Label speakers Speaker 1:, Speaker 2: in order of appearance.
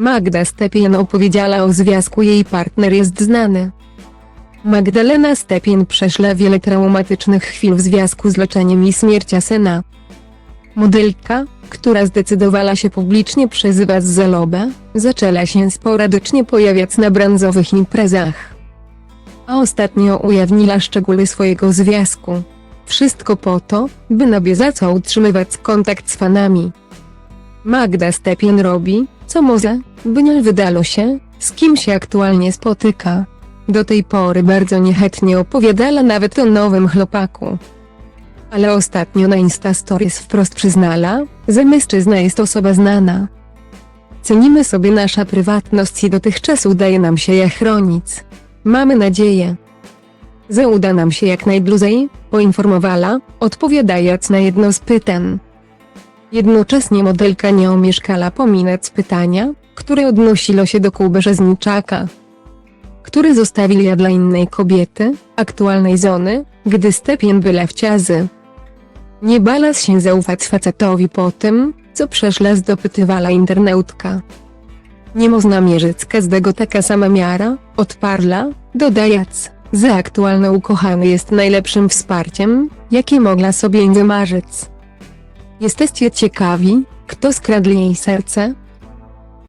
Speaker 1: Magda Stepien opowiedziała o związku jej partner jest znany. Magdalena Stepien przeszła wiele traumatycznych chwil w związku z leczeniem i śmiercia syna. Modelka, która zdecydowała się publicznie przezywać Zelobę, zaczęła się sporadycznie pojawiać na branżowych imprezach. A ostatnio ujawniła szczegóły swojego związku. Wszystko po to, by na bieżąco utrzymywać kontakt z fanami. Magda Stepien robi, co może, by nie wydało się, z kim się aktualnie spotyka. Do tej pory bardzo niechętnie opowiadała nawet o nowym chłopaku. Ale ostatnio na Insta Stories wprost przyznała, że mężczyzna jest osoba znana. Cenimy sobie nasza prywatność i dotychczas udaje nam się je chronić. Mamy nadzieję, że uda nam się jak najdłużej, poinformowała, odpowiadając na jedno z pytań. Jednocześnie modelka nie omieszkała pominąć pytania, które odnosiło się do Kuby Rzezniczaka, który zostawił ja dla innej kobiety, aktualnej żony, gdy Stepien była w ciazy. Nie bała się zaufać facetowi po tym, co przeszła zdopytywała internautka. Nie można mierzyć każdego taka sama miara, odparła, dodając, że aktualny ukochany jest najlepszym wsparciem, jakie mogła sobie wymarzyć. Jesteście ciekawi, kto skradł jej serce?